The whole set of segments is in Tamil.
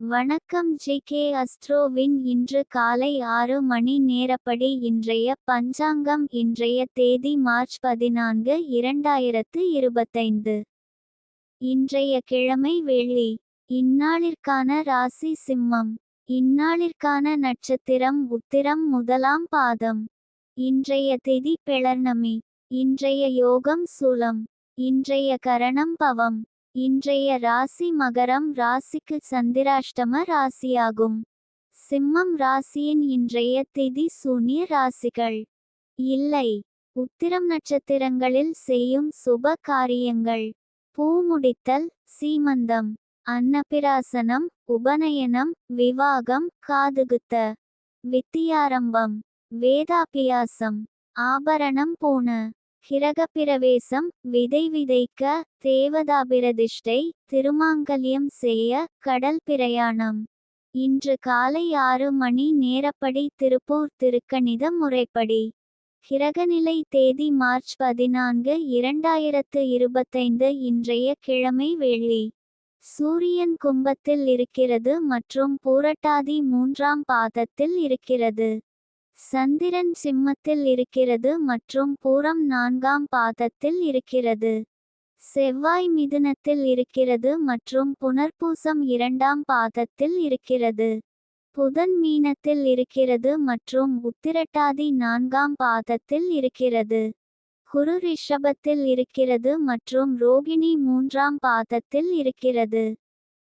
வணக்கம் ஜி கே அஸ்ட்ரோவின் இன்று காலை ஆறு மணி நேரப்படி இன்றைய பஞ்சாங்கம் இன்றைய தேதி மார்ச் பதினான்கு இரண்டாயிரத்து இருபத்தைந்து. இன்றைய கிழமை வெள்ளி. இந்நாளிற்கான ராசி சிம்மம். இந்நாளிற்கான நட்சத்திரம் உத்திரம் முதலாம் பாதம். இன்றைய திதி பிளர்ணமி இன்றைய யோகம் சூலம். இன்றைய கரணம் பவம். இன்றைய ராசி மகரம் ராசிக்கு சந்திராஷ்டம ராசியாகும். சிம்மம் ராசியின் இன்றைய திதி சூனிய ராசிகள். இல்லை உத்திரம் நட்சத்திரங்களில் செய்யும் சுப காரியங்கள். பூ முடித்தல் சீமந்தம் அன்னபிராசனம் உபநயனம் விவாகம் காதுகுத்த வித்தியாரம்பம் வேதாபியாசம் ஆபரணம் பூண கிரகப்பிரவேசம் விதை விதைக்க தேவதாபிரதிஷ்டை திருமாங்கல்யம் செய்ய கடல் பிரயாணம். இன்று காலை ஆறு மணி நேரப்படி திருப்பூர் திருக்கணித முறைப்படி. கிரகநிலை தேதி மார்ச் பதினான்கு இரண்டாயிரத்து இருபத்தைந்து இன்றைய கிழமை வெள்ளி. சூரியன் கும்பத்தில் இருக்கிறது மற்றும் பூரட்டாதி மூன்றாம் பாதத்தில் இருக்கிறது. சந்திரன் சிம்மத்தில் இருக்கிறது மற்றும் பூரம் நான்காம் பாதத்தில் இருக்கிறது. செவ்வாய் மிதுனத்தில் இருக்கிறது மற்றும் புனர்பூசம் இரண்டாம் பாதத்தில் இருக்கிறது. புதன் மீனத்தில் இருக்கிறது மற்றும் உத்திரட்டாதி நான்காம் பாதத்தில் இருக்கிறது. குரு ரிஷபத்தில் இருக்கிறது மற்றும் ரோகிணி மூன்றாம் பாதத்தில் இருக்கிறது.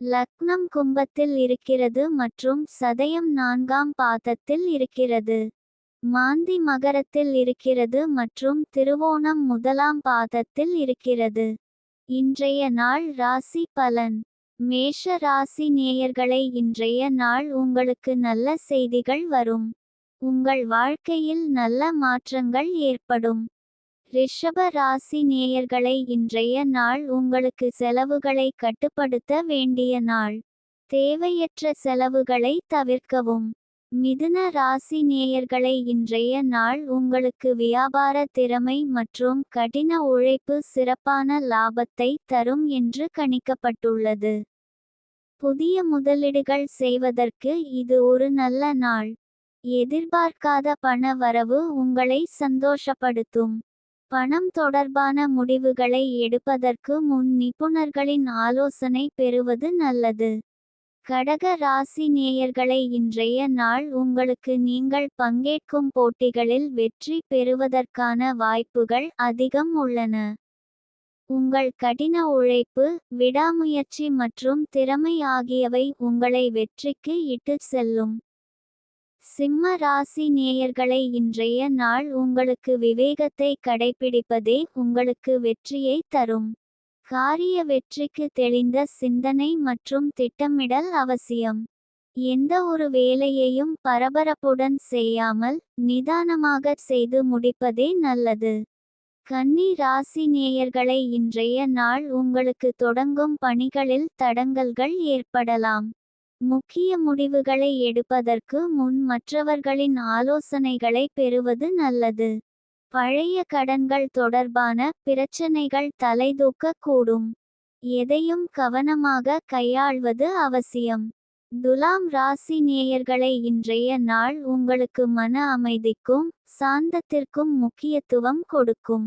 லக்னம் கும்பத்தில் இருக்கிறது மற்றும் சதயம் நான்காம் பாதத்தில் இருக்கிறது. மாந்தி மகரத்தில் இருக்கிறது மற்றும் திருவோணம் முதலாம் பாதத்தில் இருக்கிறது. இன்றைய நாள் ராசி பலன். மேஷ ராசி நேயர்களை இன்றைய நாள் உங்களுக்கு நல்ல செய்திகள் வரும். உங்கள் வாழ்க்கையில் நல்ல மாற்றங்கள் ஏற்படும். ரிஷப ராசி நேயர்களை இன்றைய நாள் உங்களுக்கு செலவுகளை கட்டுப்படுத்த வேண்டிய நாள். தேவையற்ற செலவுகளை தவிர்க்கவும். மிதுன ராசி நேயர்களை இன்றைய நாள் உங்களுக்கு வியாபார திறமை மற்றும் கடின உழைப்பு சிறப்பான லாபத்தை தரும் என்று கணிக்கப்பட்டுள்ளது. புதிய முதலீடுகள் செய்வதற்கு இது ஒரு நல்ல நாள். எதிர்பார்க்காத பண வரவு உங்களை சந்தோஷப்படுத்தும். பணம் தொடர்பான முடிவுகளை எடுப்பதற்கு முன் நிபுணர்களின் ஆலோசனை பெறுவது நல்லது. கடக ராசி நேயர்களை இன்றைய நாள் உங்களுக்கு நீங்கள் பங்கேற்கும் போட்டிகளில் வெற்றி பெறுவதற்கான வாய்ப்புகள் அதிகம் உள்ளன. உங்கள் கடின உழைப்பு விடாமுயற்சி மற்றும் திறமை ஆகியவை உங்களை வெற்றிக்கு இட்டு செல்லும். சிம்ம ராசி நேயர்களை இன்றைய நாள் உங்களுக்கு விவேகத்தை கடைபிடிப்பதே உங்களுக்கு வெற்றியை தரும். காரிய வெற்றிக்கு தெளிந்த சிந்தனை மற்றும் திட்டமிடல் அவசியம். எந்த ஒரு வேலையையும் பரபரப்புடன் செய்யாமல் நிதானமாக செய்து முடிப்பதே நல்லது. கன்னி ராசி நேயர்களை இன்றைய நாள் உங்களுக்கு தொடங்கும் பணிகளில் தடங்கல்கள் ஏற்படலாம். முக்கிய முடிவுகளை எடுப்பதற்கு முன் மற்றவர்களின் ஆலோசனைகளை பெறுவது நல்லது. பழைய கடன்கள் தொடர்பான பிரச்சனைகள் தலைதூக்கக்கூடும். எதையும் கவனமாக கையாள்வது அவசியம். துலாம் ராசி நேயர்களை இன்றைய நாள் உங்களுக்கு மன அமைதிக்கும் சாந்தத்திற்கும் முக்கியத்துவம் கொடுக்கும்.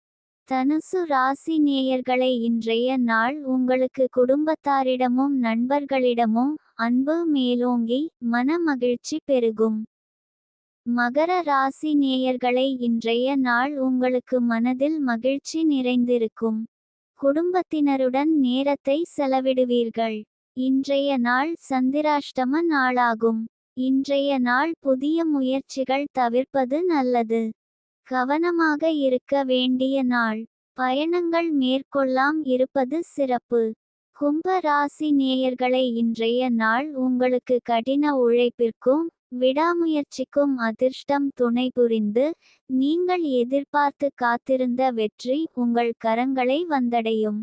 தனுசு ராசி நேயர்களை இன்றைய நாள் உங்களுக்கு குடும்பத்தாரிடமும் நண்பர்களிடமும் அன்பு மேலோங்கி மன மகிழ்ச்சி பெருகும். மகர ராசி நேயர்களை இன்றைய நாள் உங்களுக்கு மனதில் மகிழ்ச்சி நிறைந்திருக்கும். குடும்பத்தினருடன் நேரத்தை செலவிடுவீர்கள். இன்றைய நாள் சந்திராஷ்டம நாளாகும். இன்றைய நாள் புதிய முயற்சிகள் தவிர்ப்பது நல்லது. கவனமாக இருக்க வேண்டிய நாள். பயணங்கள் மேற்கொள்ளாம் இருப்பது சிறப்பு. கும்ப ராசி நேயர்களை இன்றைய நாள் உங்களுக்கு கடின உழைப்பிற்கும் விடாமுயற்சிக்கும் அதிர்ஷ்டம் துணை புரிந்து நீங்கள் எதிர்பார்த்து காத்திருந்த வெற்றி உங்கள் கரங்களை வந்தடையும்.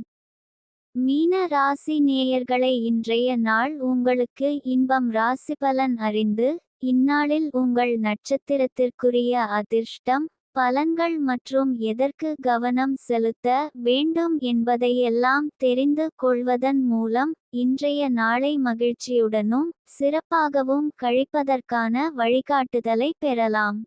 மீன ராசி நேயர்களை இன்றைய நாள் உங்களுக்கு இன்பம் ராசிபலன் அறிந்து இந்நாளில் உங்கள் நட்சத்திரத்திற்குரிய அதிர்ஷ்டம் பலன்கள் மற்றும் எதற்கு கவனம் செலுத்த வேண்டும் என்பதையெல்லாம் தெரிந்து கொள்வதன் மூலம் இன்றைய நாளை மகிழ்ச்சியுடனும் சிறப்பாகவும் கழிப்பதற்கான வழிகாட்டுதலை பெறலாம்.